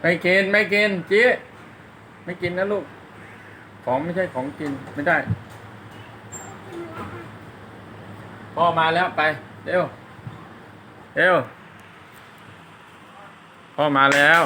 ไม่กินไม่กินจีไม่กินนะลูก ของไม่ใช่ของกินไม่ได้ พ่อมาแล้วไปเร็วเร็วพ่อมาแล้ว